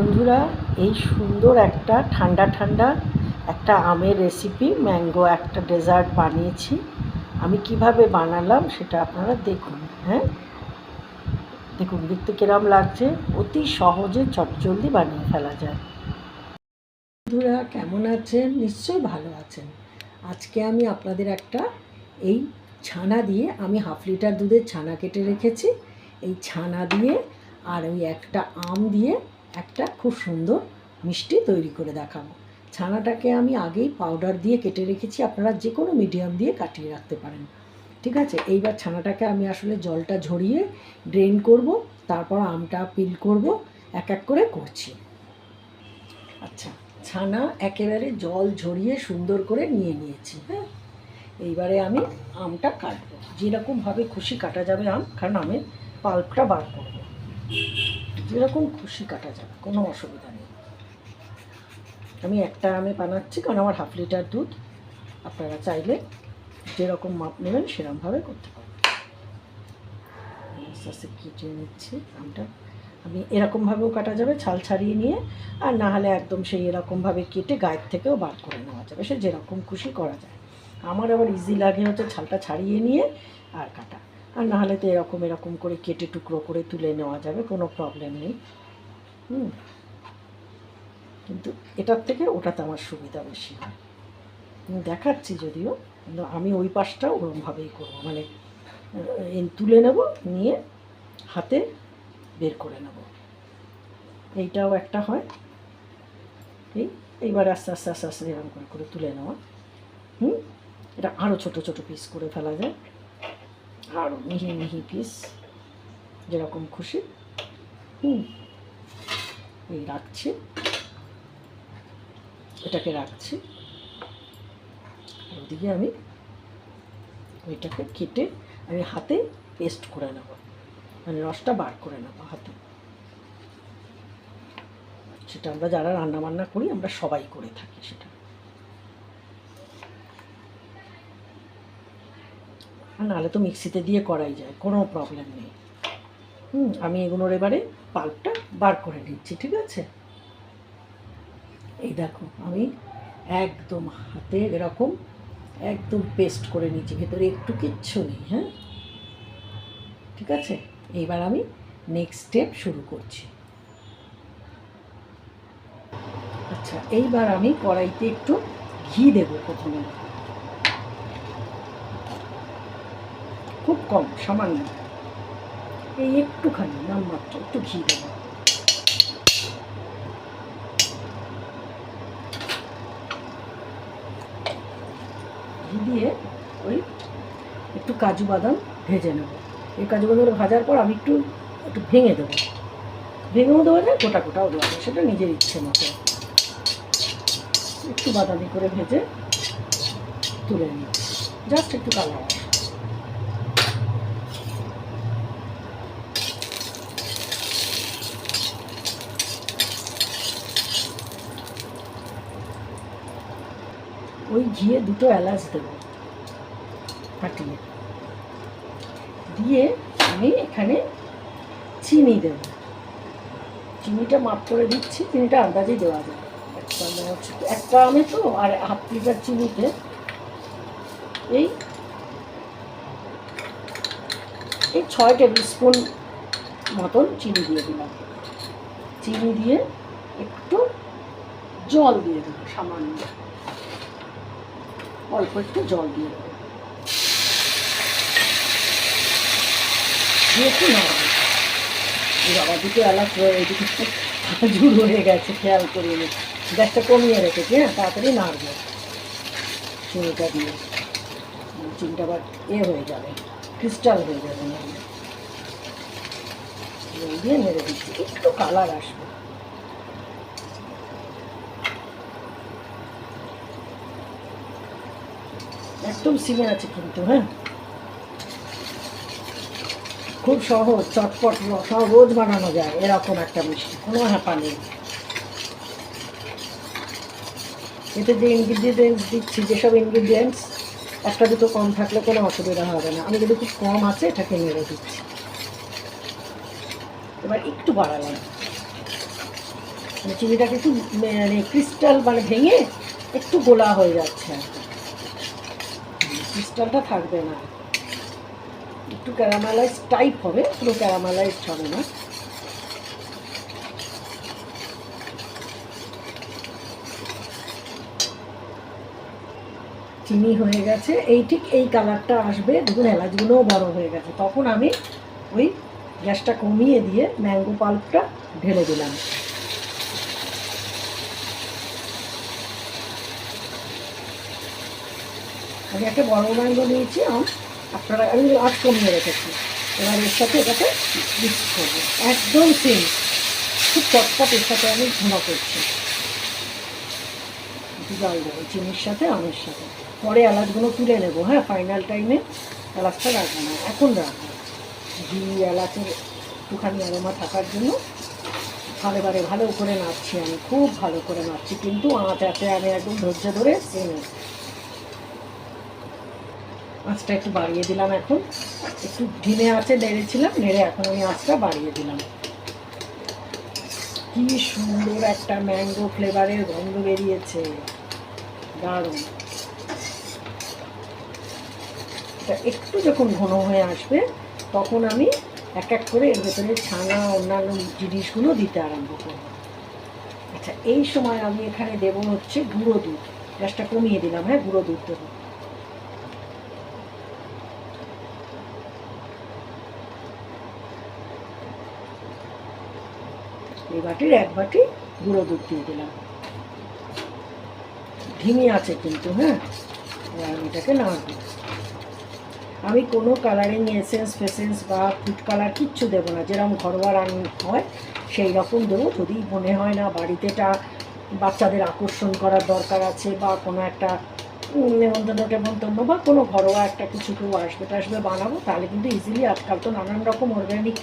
বন্ধুরা, এই সুন্দর একটা ঠান্ডা ঠান্ডা একটা আমের রেসিপি ম্যাঙ্গো একটা ডেজার্ট বানিয়েছি। আমি কীভাবে বানালাম সেটা আপনারা দেখুন হ্যাঁ? দেখুন, দেখতে কিরম লাগছে। অতি সহজে চটজলদি বানিয়ে ফেলা যায়। বন্ধুরা, কেমন আছেন? নিশ্চয়ই ভালো আছেন। আজকে আমি আপনাদের একটা এই ছানা দিয়ে আমি হাফ লিটার দুধের ছানা কেটে রেখেছি। এই ছানা দিয়ে আর ওই একটা আম দিয়ে একটা খুব সুন্দর মিষ্টি তৈরি করে দেখাবো। ছানাটাকে আমি আগেই পাউডার দিয়ে কেটে রেখেছি, আপনারা যে কোনো মিডিয়াম দিয়ে কাটিয়ে রাখতে পারেন। ঠিক আছে? এইবার ছানাটাকে আমি আসলে জলটা ঝরিয়ে ড্রেন করব, তারপর আমটা পিল করব, এক এক করে করছি। আচ্ছা ছানা একেবারে জল ঝরিয়ে সুন্দর করে নিয়ে নিয়েছি হ্যাঁ? এইবারে আমি আমটা কাটবো। যেরকমভাবে খুশি কাটা যাবে আম, কারণ আমি পাল্পটা বার করব। যেরকম খুশি কাটা যাবে, কোনো অসুবিধা নেই। আমি একটা আমে বানাচ্ছি, কারণ আমার হাফ লিটার দুধ, আপনারা চাইলে যেরকম মাপ নেবেন সেরকমভাবে করতে পারেন আস্তে আস্তে কেটে নিচ্ছি আমটা। আমি এরকমভাবেও কাটা যাবে, ছাল ছাড়িয়ে নিয়ে, আর না হলে একদম সেই এরকমভাবে কেটে গায়ের থেকেও বার করে নেওয়া যাবে। সে যেরকম খুশি করা যায়। আমার আবার ইজি লাগে হচ্ছে ছালটা ছাড়িয়ে নিয়ে আর কাটা। আর না হলে তো এরকম এরকম করে কেটে টুকরো করে তুলে নেওয়া যাবে, কোনো প্রবলেম নেই। হুম। কিন্তু এটার থেকে ওটাতে আমার সুবিধা বেশি হয়। দেখাচ্ছি যদিও, কিন্তু আমি ওই পাশটা ওরমভাবেই করব। মানে তুলে নেব, নিয়ে হাতে বের করে নেব। এইটাও একটা হয়। এই, এইবার আস্তে আস্তে আস্তে আস্তে এরকম করে করে তুলে নেওয়া। হুম? এটা আরও ছোট ছোট পিস করে ফেলা যায়। আরও মিহি মিহি পিস যেরকম খুশি। হুম। এই রাখছি। এটাকে রাখছি। ওদিকে আমি ওইটাকে কেটে আমি হাতে পেস্ট করে নেব। মানে রসটা বার করে নেব হাতে। সেটা আমরা যারা রান্না বান্না করি, আমরা সবাই করে থাকি সেটা। নাহলে তো মিক্সিতে দিয়ে করাই যায়, কোনো প্রবলেম নেই। হুম, আমি এগুলোর এবারে পাল্পটা বার করে নিচ্ছি, ঠিক আছে? এই দেখো, আমি একদম হাতে এরকম একদম পেস্ট করে নিচ্ছি, ভেতরে একটু কিচ্ছু নেই হ্যাঁ? ঠিক আছে? এইবার আমি নেক্সট স্টেপ শুরু করছি। আচ্ছা এইবার আমি কড়াইতে একটু ঘি দেবো প্রথমে। কম, সামান্য। এই একটুখানি, নামমাত্র, একটু ঘি দেবো। ঘি দিয়ে ওই একটু কাজু বাদাম ভেজে নেব। এই কাজু বাদাম ভাজার পর আমি একটু একটু ভেঙে দেবো। ভেঙেও দেওয়া যায়, গোটা গোটাও দেওয়া যায়, সেটা নিজের ইচ্ছে মতো। একটু বাদামি করে ভেজে তুলে নিই। জাস্ট একটু কালার ওই ঘিয়ে দুটো এলাচ দেবো ফাটিয়ে। দিয়ে আমি এখানে চিনি দেব। চিনিটা মাপ করে দিচ্ছি, চিনিটা আন্দাজেই দেওয়া হচ্ছে একটা আমে তো, আর হাফ লিটার চিনিতে এই এই ছয় টেবিল স্পুন মতন চিনি দিয়ে দিলাম। চিনি দিয়ে একটু জল দিয়ে দেবো সামান্য। অল্প একটু জল দিয়ে দেবো। দিয়ে একটু নাড়াবো এই বাবা, দুটো এলাচ এদিকে ঝুল হয়ে গেছে, খেয়াল করিয়ে নি। গ্যাসটা কমিয়ে রেখেছি হ্যাঁ তাড়াতাড়ি নাড়বো। চিনিটা দিয়ে। চিনিটা আবার এ হয়ে যাবে, ক্রিস্টাল হয়ে যাবে দিয়ে মেরে দিচ্ছি, একটু কালার আসবে। একদম সিমে আছে কিন্তু হ্যাঁ? খুব সহজ, চটপট সহজ বানানো যায়, এরকম একটা মিষ্টি, কোনো হ্যাপা নেই। এতে যে ইনগ্রিডিয়েন্টস দিচ্ছি, যেসব ইনগ্রিডিয়েন্টস একটা দুটো কম থাকলে কোনো অসুবিধা হবে না। আমি যদি খুব কম আছে, এটাকে মেরে দিচ্ছি। এবার একটু বাড়ালাম। মানে চিনিটাকে একটু মানে ক্রিস্টাল মানে ভেঙে একটু গোলা হয়ে যাচ্ছে আর কি। ক্রিস্টালটা থাকবে না। একটু ক্যারামালাইজ টাইপ হবে, পুরো ক্যারামেলাইজড হবে না। চিনি হয়ে গেছে, এই ঠিক এই কালারটা আসবে, দেখুন এলাচগুলোও বড় হয়ে গেছে। তখন আমি ওই গ্যাসটা কমিয়ে দিয়ে ম্যাঙ্গো পাল্পটা ঢেলে দিলাম। আমি একটা বড় ম্যাঙ্গো নিয়েছি আম। আপনারা, আমি আট কমিয়ে রেখেছি। এবার এর সাথে এটাকে মিক্স করব। একদম সেম খুব চটপট এর সাথে আমি ঘুমা করছি। জল দেবো, চিনির সাথে, আমের সাথে। পরে এলাচগুলো তুলে নেব হ্যাঁ ফাইনাল টাইমে এলাচটা রাখব না। এখন রাখব। ঘি এলাচের একটুখানি আরোমা থাকার জন্য ভালো বারে ভালো করে নাচছি আমি। খুব ভালো করে নাচছি কিন্তু আঁচ আছে, আমি একদম ধৈর্য ধরে আঁচটা একটু বাড়িয়ে দিলাম এখন। একটু ঢিলে আঁচে নেড়েছিলাম, নেড়ে এখন আমি আঁচটা বাড়িয়ে দিলাম। কি সুন্দর একটা ম্যাঙ্গো ফ্লেভারের গন্ধ বেরিয়েছে। দারুণ। একটু যখন ঘন হয়ে আসবে, তখন আমি এক এক করে এর ভেতরে ছানা, অন্যান্য জিনিসগুলো দিতে আরম্ভ করব। আচ্ছা এই সময় আমি এখানে দেব হচ্ছে গুঁড়ো দুধ। গ্যাসটা কমিয়ে দিলাম হ্যাঁ গুঁড়ো দুধ দেবো। এই বাটির এক বাটি গুঁড়ো দুধ দিয়ে দিলাম। ধিমি আছে কিন্তু হ্যাঁ? আমি এটাকে নাড়বো আমি কোনো কালারিং এসেন্স ফেসেন্স বা ফুড কালার কিচ্ছু দেবো না। যেরকম ঘরোয়া রান হয়, সেই রকম দেবো। যদি মনে হয় না বাড়িতে এটা বাচ্চাদের আকর্ষণ করার দরকার আছে বা কোনো একটা নেমন্তন্ন টেমন্তন্ন বা কোনো ঘরোয়া একটা কিছু কেউ আসবে টাসবে বানাবো, তাহলে কিন্তু ইজিলি আজকাল তো নানান রকম অর্গ্যানিক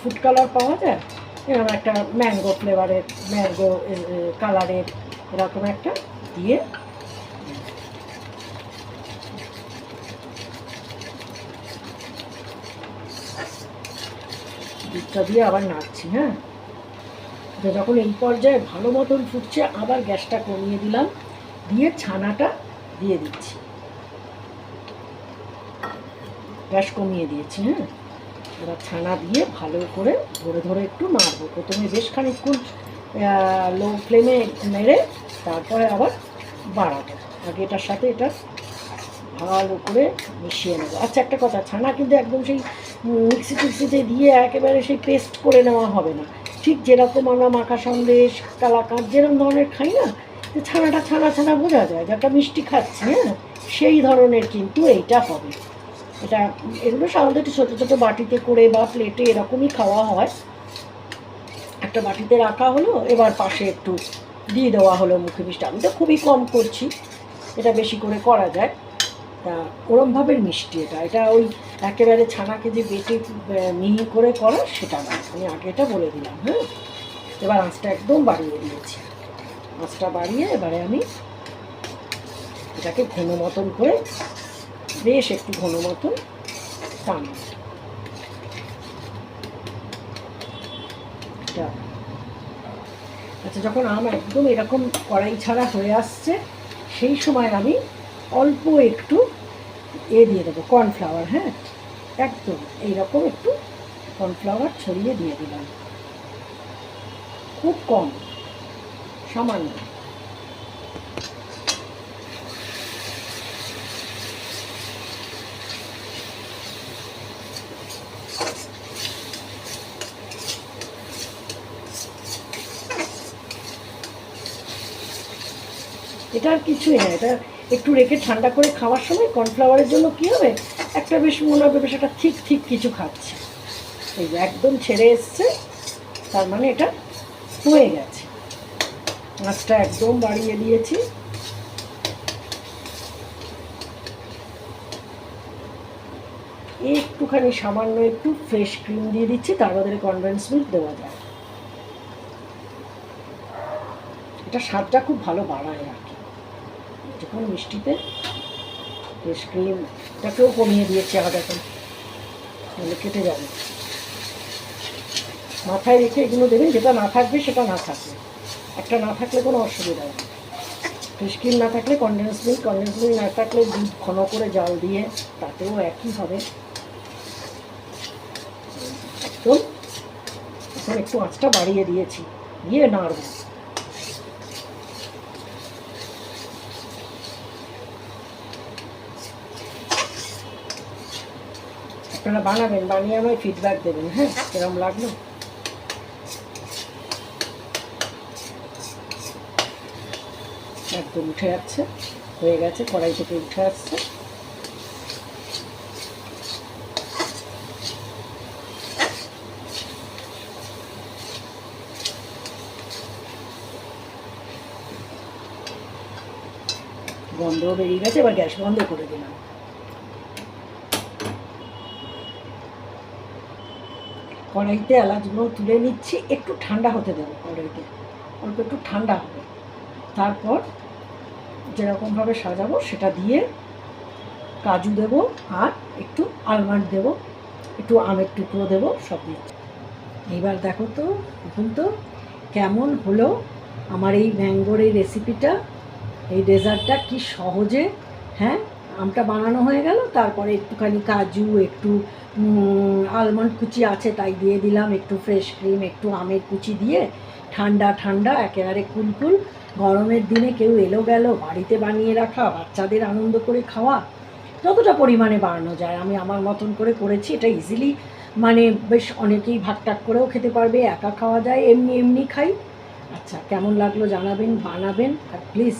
ফুড কালার পাওয়া যায়। এরকম একটা ম্যাঙ্গো ফ্লেভারের ম্যাঙ্গো কালারের এরকম একটা দিয়ে দুধটা দিয়ে আবার নাড়ছি হ্যাঁ? তো যখন এই পর্যায়ে ভালো মতন ফুটছে, আবার গ্যাসটা কমিয়ে দিলাম, দিয়ে ছানাটা দিয়ে দিচ্ছি। গ্যাস কমিয়ে দিয়েছি হ্যাঁ? এবার ছানা দিয়ে ভালো করে ধরে ধরে একটু নাড়বো। প্রথমে বেশ খানিকক্ষণ লো ফ্লেমে নেড়ে তারপরে আবার বাড়াবো। আগে এটার সাথে এটা ভালো করে মিশিয়ে নেব। আচ্ছা একটা কথা, ছানা কিন্তু একদম সেই মিক্সি টিক্সিতে দিয়ে একেবারে সেই পেস্ট করে নেওয়া হবে না। ঠিক যেরকম আমরা মাখা সন্দেশ, কালাকাঁদ যেরকম ধরনের খাই না, যে ছানাটা ছানা ছানা বোঝা যায় যে একটা মিষ্টি খাচ্ছি হ্যাঁ? সেই ধরনের কিন্তু এইটা হবে। এটা এগুলো সাধারণত একটু ছোটো ছোটো বাটিতে করে বা প্লেটে এরকমই খাওয়া হয়। একটা বাটিতে রাখা হলো, এবার পাশে একটু দিয়ে দেওয়া হলো মুখে মিষ্টি। আমি তো খুবই কম করছি, এটা বেশি করে করা যায়। তা ওরমভাবে মিষ্টি এটা। এটা ওই একেবারে ছানাকে যে বেটে মিহি করে করা, সেটা না। আমি আগে এটা বলে দিলাম হ্যাঁ? এবার আঁচটা একদম বাড়িয়ে দিয়েছি। আঁচটা বাড়িয়ে এবারে আমি এটাকে ঘন মতন করে বেশ একটু ঘন মতন এটা। আচ্ছা যখন আম একদম এরকম কড়াই ছাড়া হয়ে আসছে, সেই সময় আমি অল্প একটু এ দিয়ে দেবো, কর্নফ্লাওয়ার হ্যাঁ? একদম এইরকম একটু কর্নফ্লাওয়ার ছড়িয়ে দিয়ে দিলাম। খুব কম, সামান্য। এটা আর কিছুই না, এটা একটু রেখে ঠান্ডা করে খাওয়ার সময় কর্নফ্লাওয়ারের জন্য কী হবে? একটা বেশ মনে হবে বেশ একটা ঠিক ঠিক কিছু খাচ্ছে। এই একদম ছেড়ে এসছে, তার মানে এটা হয়ে গেছে। মাছটা একদম বাড়িয়ে দিয়েছি। একটুখানি সামান্য একটু ফ্রেশ ক্রিম দিয়ে দিচ্ছি, তার বদলে কনডেন্স মিল্ক দেওয়া যায়। এটা স্বাদটা খুব ভালো বাড়ায় আর কি যখন মিষ্টিতে ফ্রেশ ক্রিমটাকেও কমিয়ে দিয়েছি আগে এখন তাহলে কেটে যাবে। মাথায় রেখে এগুলো দেবেন, যেটা না থাকবে সেটা না থাকবে। একটা না থাকলে কোনো অসুবিধা নেই। ক্রিম না থাকলে কন্ডেন্স মিল্ক কন্ডেন্স মিল্ক না থাকলে দুধ ঘন করে জল দিয়ে তাতেও একই হবে। একদম, এখন একটু আঁচটা বাড়িয়ে দিয়েছি, দিয়ে নাড়ব। আপনারা বানাবেন বানিয়ে আমায় ফিডব্যাক দেবেন হ্যাঁ? কিরম লাগল? একদম উঠে যাচ্ছে হয়ে গেছে কড়াই থেকে উঠে আসছে। গন্ধও বেরিয়ে গেছে এবার গ্যাস বন্ধ করে দিলাম। কড়াইতে এলাচগুলো তুলে নিচ্ছি, একটু ঠান্ডা হতে দেবো কড়াইতে, অল্প একটু ঠান্ডা হবে। তারপর যেরকমভাবে সাজাবো সেটা দিয়ে কাজু দেব আর একটু আলমন্ড দেব, একটু আমের টুকরো দেব, সব দিচ্ছি। এইবার দেখো তো এখন তো, কেমন হলো আমার এই ম্যাঙ্গোর এই রেসিপিটা এই ডেজার্টটা কি সহজে হ্যাঁ? আমটা বানানো হয়ে গেল, তারপরে একটুখানি কাজু, একটু আলমন্ড কুচি আছে তাই দিয়ে দিলাম, একটু ফ্রেশ ক্রিম একটু আমের কুচি দিয়ে, ঠান্ডা ঠান্ডা, একেবারে কুলকুল গরমের দিনে কেউ এলো গেল, বাড়িতে বানিয়ে রাখা, বাচ্চাদের আনন্দ করে খাওয়া, যতটা পরিমাণে বাড়ানো যায়। আমি আমার মতন করে করেছি, এটা ইজিলি মানে বেশ অনেকেই ভাগ টাক করেও খেতে পারবে, একা খাওয়া যায়, এমনি এমনি খাই। আচ্ছা কেমন লাগল জানাবেন, বানাবেন, আর প্লিজ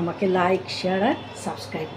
আমাকে লাইক শেয়ার আর সাবস্ক্রাইব